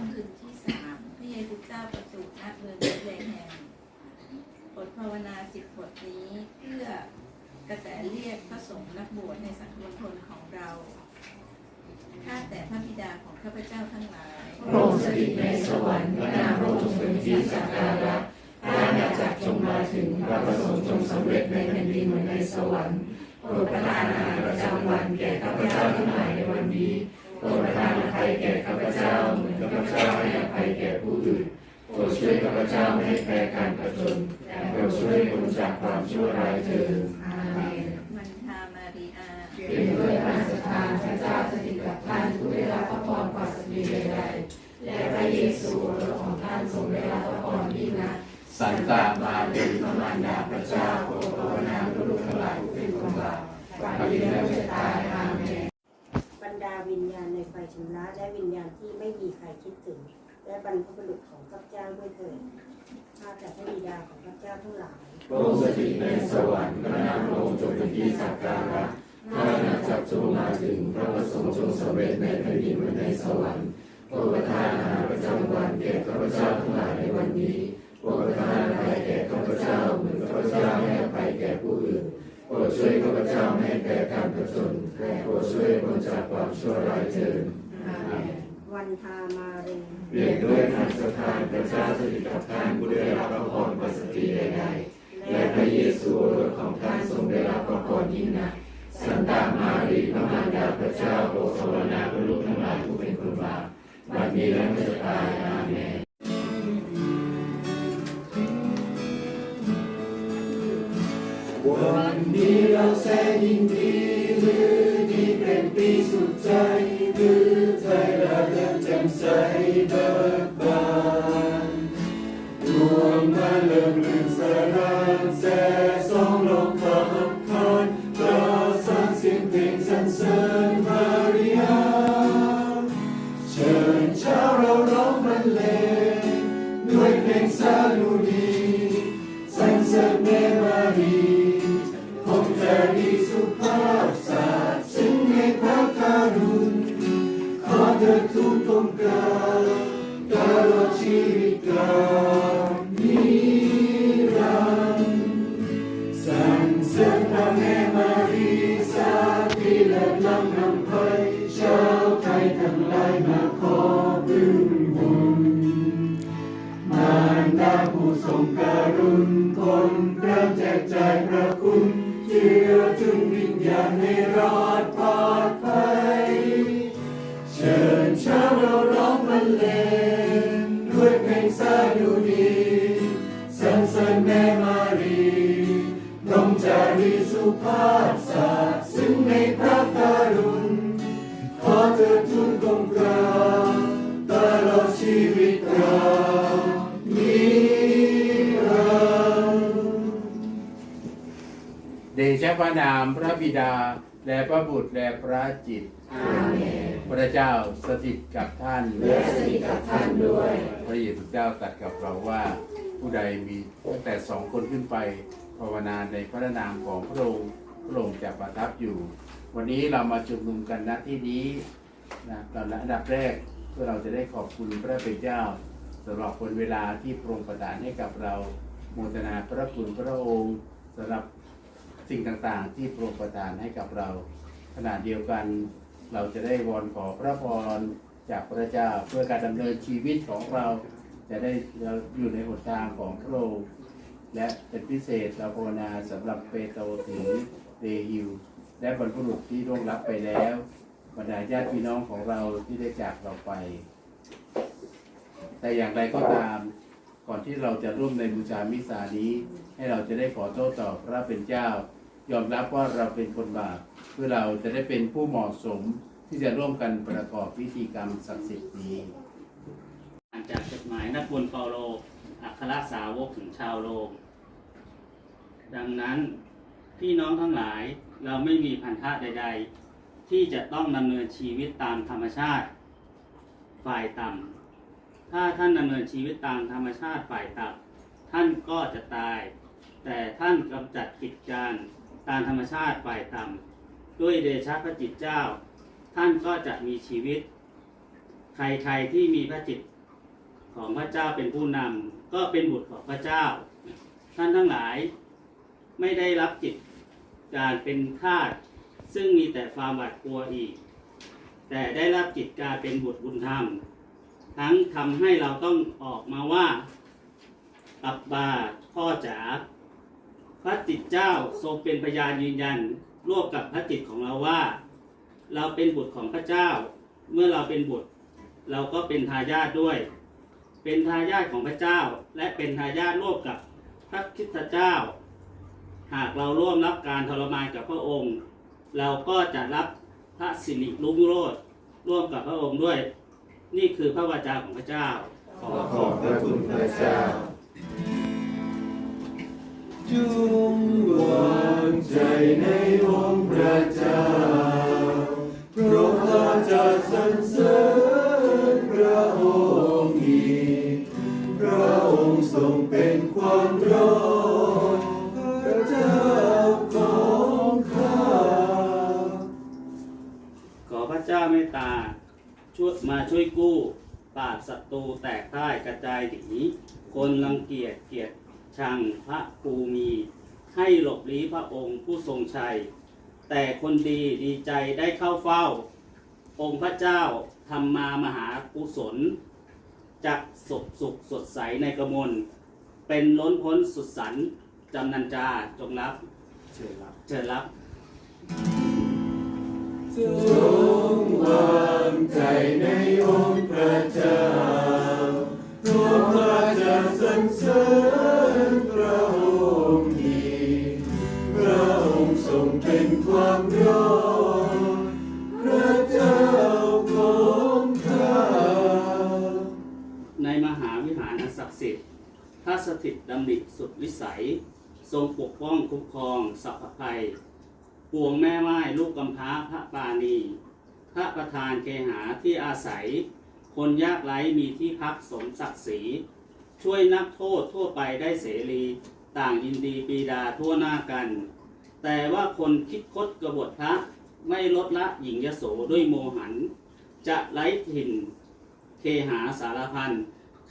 ค่ำคืนที่สามพระเยซูเจ้าประสูติณเมืองเบธเลเฮมบทภาวนาสิบบทนี้เพื่อกระแสเรียกพระสงฆ์นักบวชในสังคมชนของเราข้าแต่พระบิดาของข้าพเจ้าทั้งหลายพระองค์สถิตในสวรรค์พระนามพระองค์เป็นที่สักการะพระอาณาจักรจงมาถึงพระประสงค์จงสำเร็จในแผ่นดินเหมือนในสวรรค์โปรดประทานอาหารประจำวันแก่ข้าพเจ้าทั้งหลายในวันนี้ โปรดประทานอภัยแก่ข้าพเจ้าเหมือนข้าพเจ้าให้อภัยแก่ผู้อื่นโปรดช่วยข้าพเจ้าไม่ให้แพ้การผจญและโปรดช่วยคนจากความชั่วร้ายเถิดอาเมนมันทามาริอาเปี่ยมด้วยพระสถานพระเจ้าสถิตกับท่านผู้ได้รับพระพรกว่าสตรีใดๆและพระเยซูรสของท่านทรงได้รับพระพรยิ่งนักสันตามาเป็นนพระมารดาพระเจ้าโปรดภาวนาลูกทั้งหลายผู้เป็นคนบาปบัดนี้และจะตายอาเมน บรรดาวิญญาณ นไฟชำระและวิญญาณที่ไม่มีใครคิดถึง และบรรพบุรุษของข้าพเจ้าด้วยเถิดข้าแต่พระบิดาของข้าพเจ้าทั้งหลายพระสถิตในสวรรค์พระนามองค์จงเป็นที่สักการะพระอาณาจักรจงมาถึงพระประสงค์จงสำเร็จในแผ่นดินเหมือนในสวรรค์โปรดประทานอาหารประจำวันแก่ข้าพเจ้าทั้งหลายในวันนี้โปรดประทานอภัยแก่ข้าพเจ้าเหมือนข้าพเจ้าให้อภัยแก่ผู้อื่นโปรดช่วยข้าพเจ้าไม่ให้แพ้การผจญและโปรดช่วยคนจากความชั่วร้ายเถิด วันทามาเรงเปลี่ยนด้วยทางสถานพระเจ้าสถิตกับท่านผู้ได้รับพระพรกว่าสตรีใดๆและพระเยซูโอรสของท่านทรงได้รับพระพรยิ่งนักสันตามารีพระมารดาพระเจ้าโปรดภาวนาเพื่อลูกทั้งหลายผู้เป็นคนบาปบัดนี้และเมื่อจะตายอาเมนวันนี้เราแสนยินดีหรือดีเป็นปีสุดใจหรือ เธอทูลกงกรานตลอดชีวิตเรานิรันดร์เดชะพระนามพระบิดา และพระบุตร และพระจิต อาเมนพระเจ้าสถิตกับท่านและสถิตกับท่านด้วย พระเยซูเจ้าตรัสกับเราว่า ผู้ใดมีตั้งแต่สองคนขึ้นไปภาวนาในพระนามของพระองค์พระองค์จะประทับอยู่ วันนี้เรามาชุมนุมกันณที่นี้ นะตอนอันดับแรกเพื่อเราจะได้ขอบคุณพระเป็นเจ้าสำหรับคนเวลาที่พรงประทานให้กับเราโมทนาพระคุณพระองค์สำหรับสิ่งต่างๆ ที่พรงประทานให้กับเราขณะเดียวกันเราจะได้วอนขอพระพรจากพระเจ้าเพื่อการดำเนินชีวิตของเรา จะได้เราอยู่ในหนทางของพระองค์และเป็นพิเศษเราภาวนาสำหรับเปโตรถึงเดฮิว และบรรพบุรุษที่ร่วงรับไปแล้ว บรรดาญาติพี่น้องของเราที่ได้จากเราไป แต่อย่างไรก็ตามก่อนที่เราจะร่วมในบูชามิสานี้ ให้เราจะได้ขอโทษต่อพระเป็นเจ้า ยอมรับว่าเราเป็นคนบาปเพื่อเราจะได้เป็นผู้เหมาะสมที่จะร่วมกันประกอบพิธีกรรมศักดิ์สิทธิ์นี้อ่านจากจดหมายนักบุญเปาโลอัครสาวกถึงชาวโลกดังนั้นพี่น้องทั้งหลายเราไม่มีพันธะใด ๆ ที่จะต้องดำเนินชีวิตตามธรรมชาติ ฝ่ายต่ำถ้าท่านดำเนินชีวิตตามธรรมชาติฝ่ายต่ำท่านก็จะตาย แต่ท่านกำจัดกิจการตามธรรมชาติฝ่ายต่ำด้วยเดชะพระจิตเจ้า ท่านก็จะมีชีวิต ใครๆที่มีพระจิตของพระเจ้าเป็นผู้นำก็เป็นบุตรของพระเจ้า ท่านทั้งหลายไม่ได้รับจิตการเป็นทาส ซึ่งมีแต่ความหวาดกลัวอีก แต่ได้รับจิตการเป็นบุตรบุญธรรม ทั้งทำให้เราต้องออกมาว่าอับบาพ่อจ๋าพระจิตเจ้าทรงเป็นพยานยืนยันร่วมกับพระจิตของเราว่า เราเป็นบุตรของพระเจ้า เมื่อเราเป็นบุตร เราก็เป็นทายาทด้วย เป็นทายาทของพระเจ้าและเป็นทายาทร่วมกับพระคริสตเจ้า หากเราร่วมรับการทรมานกับพระองค์ เราก็จะรับพระสิริรุ่งโรจน์ร่วมกับพระองค์ด้วย นี่คือพระวาจาของพระเจ้า ขอขอบพระคุณพระเจ้าจงวางใจในองค์พระเจ้าเพราะข้าจะสรรเสริญพระองค์อีกพระองค์ทรงเป็นความรอด ช่วยมาช่วยกู้ปราบศัตรูแตกพ่ายกระจายหนีคนรังเกียจเกียรติชังพระภูมิให้หลบลี้พระองค์ผู้ทรงชัย แต่คนดีดีใจได้เข้าเฝ้า องค์พระเจ้าทำมามหากุศลจักสบสุขสดใสในกระมวลเป็นล้นพ้นสุดสันจำนันจาจงรับ เชิญรับ เชิญรับ จงวางใจในองค์พระเจ้าเพราะข้าจะสรรเสริญพระองค์อีพระองค์ทรงเป็นความรอดพระเจ้าของข้าในมหาวิหารอันศักดิ์สิทธิ์พระสถิตดำริสุดวิสัย ทรงปกป้องคุ้มครองสัพพภัย ปวงแม่ไม้ลูกกำพร้าพระปาณีพระประธานเคหาที่อาศัย คนยากไร้มีที่พักสมศักดิ์ศรีช่วยนักโทษทั่วไปได้เสรีต่างยินดีปีดาทั่วหน้ากัน แต่ว่าคนคิดคดกบฏพระไม่ลดละหญิงยโสด้วยโมหัน จะไร้ถิ่นเคหาสารพัน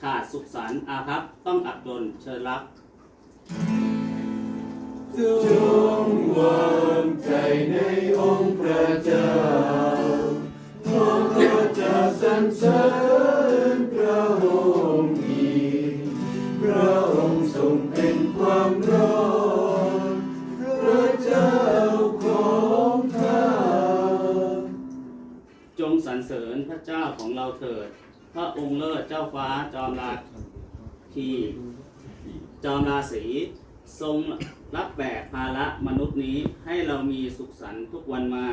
ขาดสุขสันต์อาภัพต้องอับดลเชิญรับ จงวางใจในองค์พระเจ้าพราะข้าจะสรรเสริญพระองค์อีกพระองค์ทรงเป็นความรอดพระเจ้าของข้าจงสรรเสริญพระเจ้าของเราเถิด พระองค์เลิศเจ้าฟ้าจอมราทีจอมราศี ทรงรับแบกภาระมนุษย์นี้ให้เรามีสุขสันต์ทุกวันมา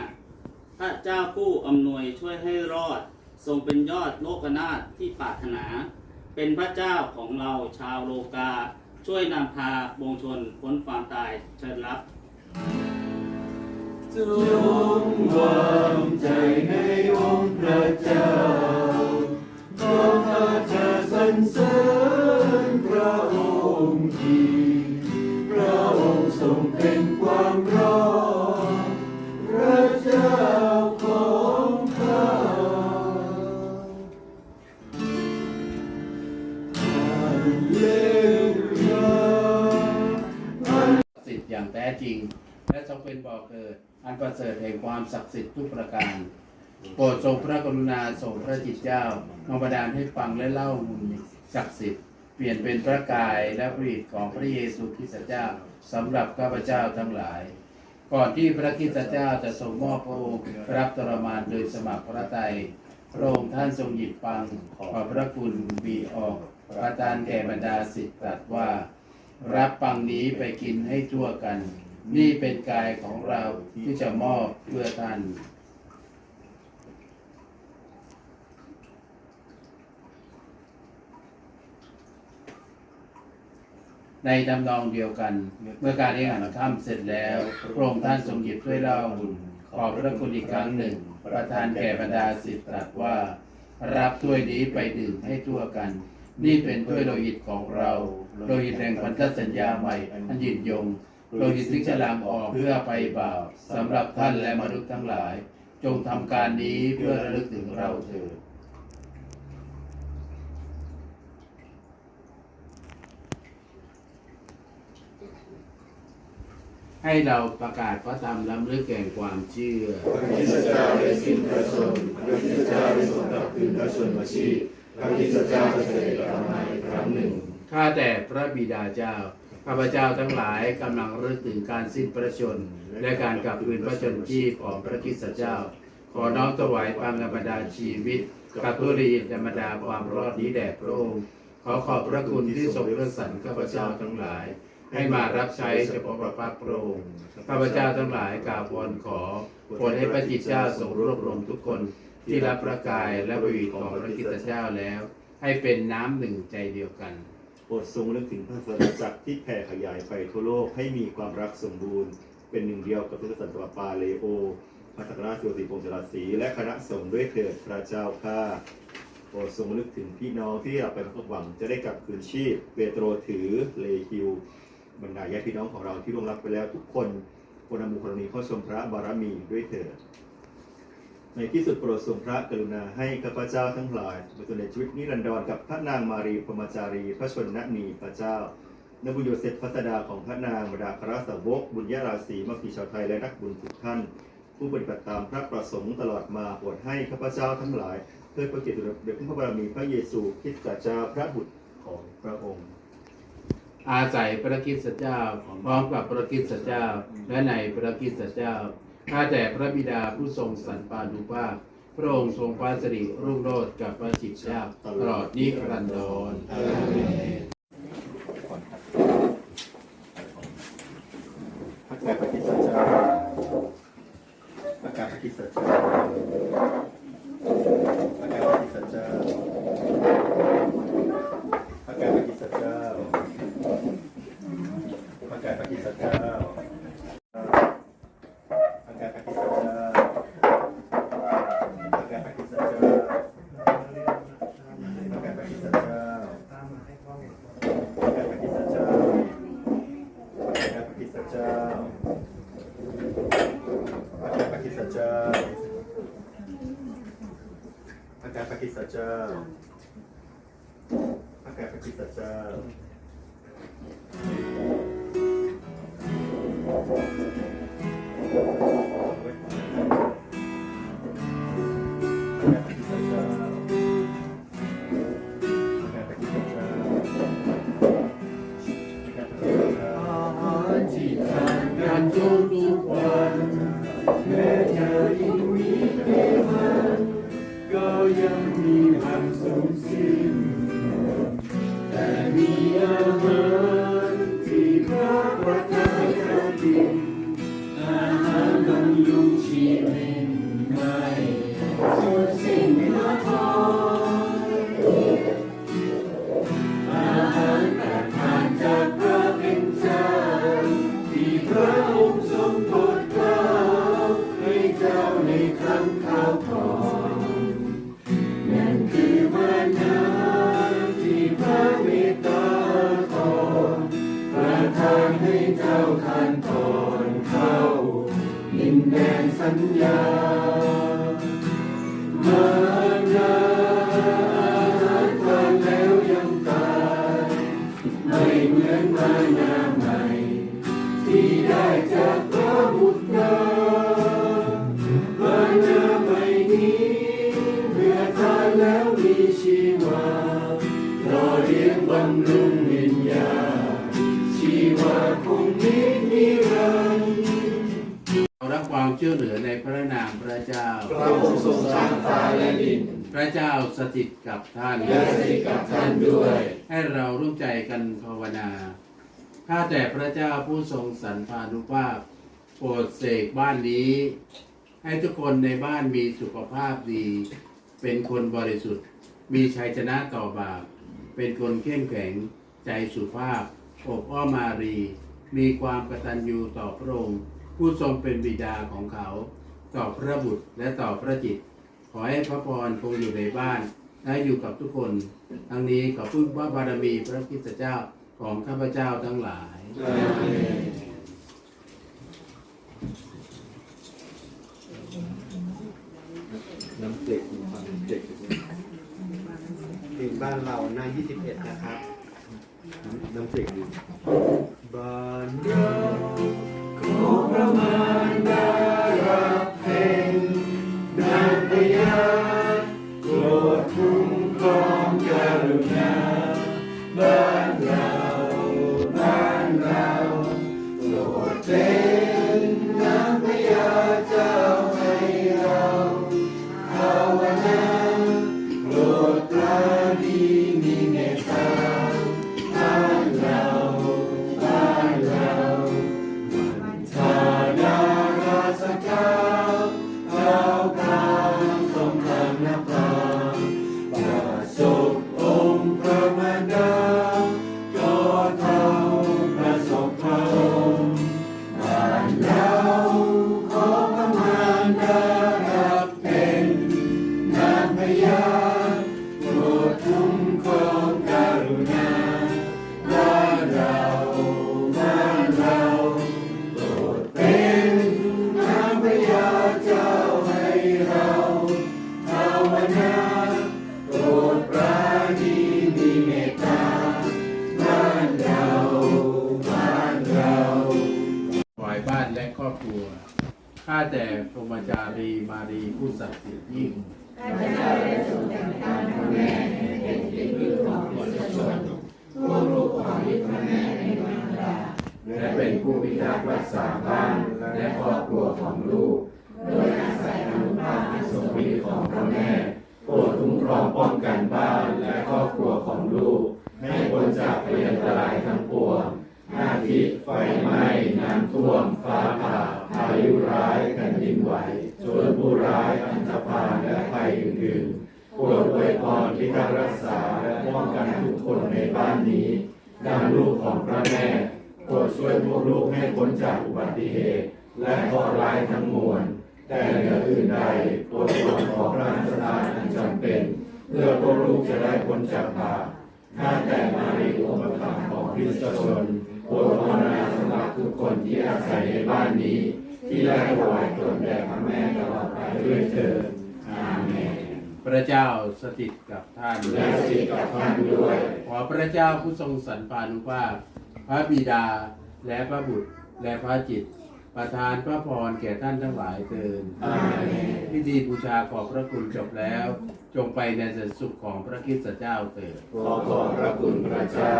พระเจ้าผู้อำนวยช่วยให้รอด ทรงเป็นยอดโลกนาถที่ปรารถนา เป็นพระเจ้าของเราชาวโลกา ช่วยนำพาปวงชนพ้นความตายเชิญรับจงวางใจในองค์พระเจ้าขอข้าจะสรรเสริญ เป็นบ่อเกิด อันประเสริฐแห่งความศักดิ์สิทธิ์ทุกประการ โปรดทรงพระกรุณาทรงพระจิตเจ้ามาประดานให้ฟังและเล่าบุญศักดิ์สิทธิ์เปลี่ยนเป็นพระกายและพระฤทธิ์ของพระเยซูคริสต์เจ้าสำหรับข้าพเจ้าทั้งหลาย ก่อนที่พระคริสต์เจ้าจะทรงมอบพระองค์รับทรมานโดยสมัครพระทัยพระองค์ท่านทรงหยิบปังขอพระคุณบีออกประทานแก่บรรดาสิทธิ์ตรัสว่า รับปังนี้ไปกินให้ทั่วกัน นี่เป็นกายของเราที่จะมอบเพื่อท่านในทำนองเดียวกัน เมื่อการเลี้ยงอาหารค่ำเสร็จแล้วพระองค์ท่านทรงหยิบถ้วยเหล้าบุญขอบพระคุณอีกครั้งหนึ่ง ประทานแก่บรรดาสิทธิ์ตรัสว่า รับถ้วยนี้ไปดื่มให้ทั่วกัน นี่เป็นถ้วยโลหิตของเรา โลหิตแห่งพันธสัญญาใหม่อันยืนยง โลหิตสิกจะหลั่งออกเพื่อไปบ่าวสำหรับท่านและมนุษย์ทั้งหลาย จงทำการนี้เพื่อระลึกถึงเราเถิดให้เราประกาศพระธรรมล้ำลึกแก่งความเชื่อพระคิดจ้าได้สิ้นพระชนพระคิดจาได้ทรงกลับคืนพระชนมชีพระคิดเจ้าเสด็จกลัมครั้งหนึ่ง ข้าแต่พระบิดาเจ้า ข้าพเจ้าทั้งหลายกำลังรึกถึงการสิ้นพระชน และการกลับคืนพระชนชีพของพระคริสตเจ้า ขอน้อมถวายปังกบดาชีวิตกับทุรีธรรมดาความรอดนี้แด่พระองค์ ขอขอบพระคุณที่ทรงเลือกสรรข้าพเจ้าทั้งหลาย ให้มารับใช้เฉพาะพระพักตร์พระองค์ข้าพเจ้าทั้งหลายกราบวอนขอโปรดให้พระจิตเจ้าทรงรวบรวมทุกคนที่รับพระกายและบริของพระคริสตเจ้าแล้ว ให้เป็นน้ำหนึ่งใจเดียวกัน รดทรงเลือกถึงพระสันจักรที่แผ่ขยายไปทั่วโลกให้มีความรักสมบูรณ์ เป็นหนึ่งเดียวกับพุทธสันตปาเลโอพระสักราชสุติพงศ์จรศรีและคณะสงฆ์ด้วยเถิดพระเจ้าข้าโปรดทรงระลึกถึงพี่น้องที่เราไปพบหวังจะได้กลับคืนชีพเปโตรถือเลคิวบรรดาญาติพี่น้องของเราที่ร่วงรับไปแล้วทุกคนโปรดนำบุคลนี้เข้าชมพระบารมีด้วยเถิด ในที่สุดโปรดทรงพระกรุณาให้ข้าพเจ้าทั้งหลายมาสู่ในชีวิตนิรันดรกับพระนางมารีพรหมจารี พระชนนีพระเจ้านบุญโยเซฟพัสดาของพระนางบรรดาคราสาวก บุญญาราศีมัคคีชาวไทยและนักบุญทุกท่าน ผู้ปฏิบัติตามพระประสงค์ตลอดมาโปรดให้ข้าพเจ้าทั้งหลายเพื่อประเกียรติเดชพระบารมีพระเยซูคริสต์เจ้าพระบุตรของพระองค์ อาศัยพระคริสตเจ้าพร้อมกับพระคริสตเจ้าและในพระคริสตเจ้า ข้าแต่พระบิดาผู้ทรงสันปานุภาพ พระองค์ทรงประสิริรุ่งโรจน์กับพระจิตเจ้าตลอดนิรันดรแก่ปฏิ 자 앞에 앞에 글자 자 ยังมีวันสูญสิ้น สัญญามา ในพระนามพระเจ้า พระองค์ทรงสร้างฟ้าและดิน พระเจ้าสถิตกับท่านและสถิตกับท่านด้วย ให้เราร่วมใจกันภาวนา ข้าแต่พระเจ้าผู้ทรงสรรพานุภาพ โปรดเสกบ้านนี้ ให้ทุกคนในบ้านมีสุขภาพดี เป็นคนบริสุทธิ์ มีชัยชนะต่อบาป เป็นคนเข้มแข็ง ใจสุภาพ อบอ้อมมารี มีความกตัญญูต่อพระองค์ ผู้ทรงเป็นบิดาของเขา ต่อพระบุตรและต่อพระจิต ขอให้พระพรคงอยู่ในบ้านและอยู่กับทุกคน ทั้งนี้ขอพึ่งพระบารมีพระคริสตเจ้าของข้าพเจ้าทั้งหลายน้ำเจ็กมีความเจ็กถึงบ้านเราหน้า21 นะครับ น้ำเจ็ก แต่พรหมจารีมารีผู้ศักดิ์สิทธิ์ยิ่งข้าพเจ้าได้ทรงแต่งตั้งพระแม่ให้เป็นที่พึ่งของประชาชนผู้ลูกของฤทธิ์พระแม่ในดวงดาและเป็นผู้พิทักษ์รักษาบ้านและครอบครัวของลูก โดยอาศัยอนุภาพอันทรงฤทธิ์ของพระแม่โปรดคุ้มครองป้องกันบ้านและครอบครัวของลูก ให้พ้นจากภัยอันตรายทั้งปวงอาทิไฟไหม้น้ำท่วมฟ้าผ่า พายุร้ายแผ่นดินไหวโจรผู้ร้ายอันธพาลและภัยอื่นๆโปรดอวยพรพิทักษ์รักษาและป้องกันทุกคนในบ้านนี้ดังลูกของพระแม่โปรดช่วยพวกลูกให้พ้นจากอุบัติเหตุ และเคราะห์ร้ายทั้งมวลแต่เหนืออื่นใดโปรดโปรดขอพระราชทานอันจำเป็นเพื่อพวกลูกจะได้พ้นจากบาปข้าแต่มารีอุปถัมภ์ของคริสตชนโปรดภาวนา ทุกคนที่อาศัยในบ้านนี้ ที่ได้ถวายตนแด่พระแม่ตลอดไปด้วยเถิดอาเมนพระเจ้าสถิตกับท่านและสถิตกับท่านด้วย ขอพระเจ้าผู้ทรงสรรพานุภาพ พระบิดาและพระบุตรและพระจิต ประทานพระพรแก่ท่านทั้งหลายเถิดอาเมนพิธีบูชาขอบพระคุณจบแล้ว จงไปในสันสุขของพระคริสตเจ้าเถิดขอขอบพระคุณพระเจ้า